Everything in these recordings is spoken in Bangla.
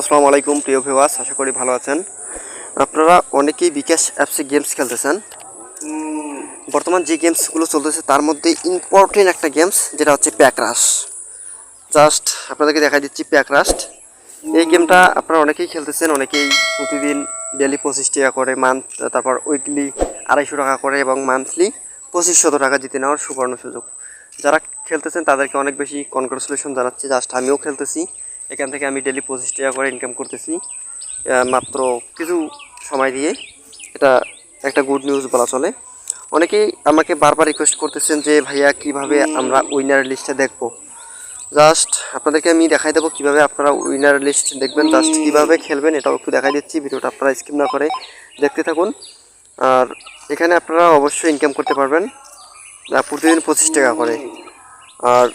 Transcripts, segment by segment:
আসসালামু আলাইকুম, প্রিয় ভিউয়ার্স আশা করি ভালো আছেন। আপনারা অনেকেই বিকাশ অ্যাপসে গেমস খেলতেছেন। বর্তমান যে গেমসগুলো চলতেছে, তার মধ্যে ইম্পর্টেন্ট একটা গেমস যেটা হচ্ছে প্যাকরাশ জাস্ট আপনাদেরকে দেখা দিচ্ছি প্যাকরাস্ট এই গেমটা আপনারা অনেকেই খেলতেছেন, অনেকেই প্রতিদিন ডেলি পঁচিশ টাকা করে মান্থ তারপর উইকলি আড়াইশো টাকা করে এবং মান্থলি পঁচিশশো টাকা জিতে নেওয়ার সুবর্ণ সুযোগ। যারা খেলতেছেন, তাদেরকে অনেক বেশি কনগ্রাচুলেশন জানাচ্ছি। জাস্ট আমিও খেলতেছি। এখান থেকে আমি ডেলি পঁচিশ টাকা করে ইনকাম করতেছি মাত্র কিছু সময় দিয়ে। এটা একটা গুড নিউজ বলা চলে। অনেকেই আমাকে বারবার রিকোয়েস্ট করতেছেন যে, ভাইয়া, কীভাবে আমরা উইনার লিস্টে দেখব? জাস্ট আপনাদেরকে আমি দেখাই দেবো কীভাবে আপনারা উইনার লিস্ট দেখবেন জাস্ট কীভাবে খেলবেন, এটাও একটু দেখাই দিচ্ছি, ভিডিওটা আপনারা স্কিপ না করে দেখতে থাকুন। আর এখানে আপনারা অবশ্যই ইনকাম করতে পারবেন প্রতিদিন পঁচিশ টাকা করে। আর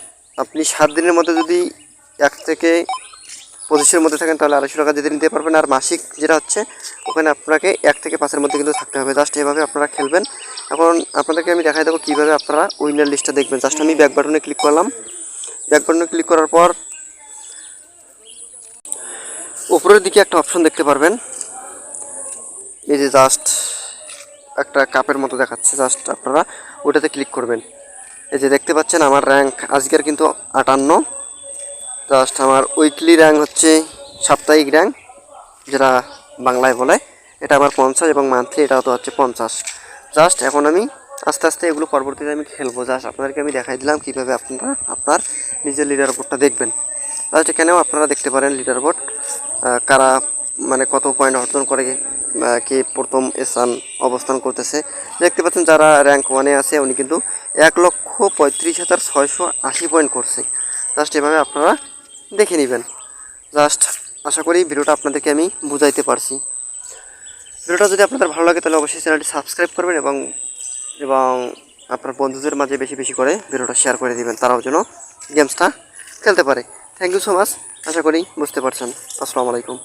আপনি সাত দিনের মধ্যে যদি এক থেকে পঁচিশের মধ্যে থাকেন, তাহলে আড়াইশো টাকা দিতে নিতে পারবেন। আর মাসিক যেটা হচ্ছে, ওখানে আপনাকে এক থেকে পাঁচের মধ্যে কিন্তু থাকতে হবে। জাস্ট এভাবে আপনারা খেলবেন। এখন আপনাদেরকে আমি দেখাই দেবো কীভাবে আপনারা উইনার লিস্টটা দেখবেন। জাস্ট আমি ব্যাক বাটনে ক্লিক করলাম। ব্যাক বাটনে ক্লিক করার পর উপরের দিকে একটা অপশন দেখতে পারবেন। এই যে জাস্ট একটা কাপের মতো দেখাচ্ছে। জাস্ট আপনারা ওটাতে ক্লিক করবেন। এই যে দেখতে পাচ্ছেন আমার র্যাঙ্ক আজকের কিন্তু আটান্ন। জাস্ট আমার উইকলি র্যাঙ্ক হচ্ছে সাপ্তাহিক র্যাঙ্ক যেটা বাংলায় বলে। এটা আমার পঞ্চাশ এবং মান্থলি এটা তো হচ্ছে পঞ্চাশ। জাস্ট এখন আমি আস্তে আস্তে এগুলো পরবর্তীতে আমি খেলব। জাস্ট আপনাদেরকে আমি দেখাই দিলাম কীভাবে আপনারা আপনার নিজের লিডার বোর্ডটা দেখবেন। জাস্ট এখানেও আপনারা দেখতে পারেন লিডার বোর্ড কারা মানে কত পয়েন্ট অর্জন করে কে প্রথম স্থান অবস্থান করতেছে। দেখতে পাচ্ছেন যারা র্যাঙ্ক ওয়ানে আছে, উনি কিন্তু এক লক্ষ পঁয়ত্রিশ হাজার ছয়শো আশি পয়েন্ট করছে। জাস্ট এভাবে আপনারা দেখে নেবেন। জাস্ট আশা করি ভিডিওটা আপনাদেরকে আমি বুঝাইতে পারছি। ভিডিওটা যদি আপনাদের ভালো লাগে, তাহলে অবশ্যই চ্যানেলটি সাবস্ক্রাইব করবেন এবং এবং আপনার বন্ধুদের মাঝে বেশি বেশি করে ভিডিওটা শেয়ার করে দিবেন। তারাও যেন গেমসটা খেলতে পারে। থ্যাংক ইউ সো মাচ আশা করি বুঝতে পারছেন। আসসালামু আলাইকুম।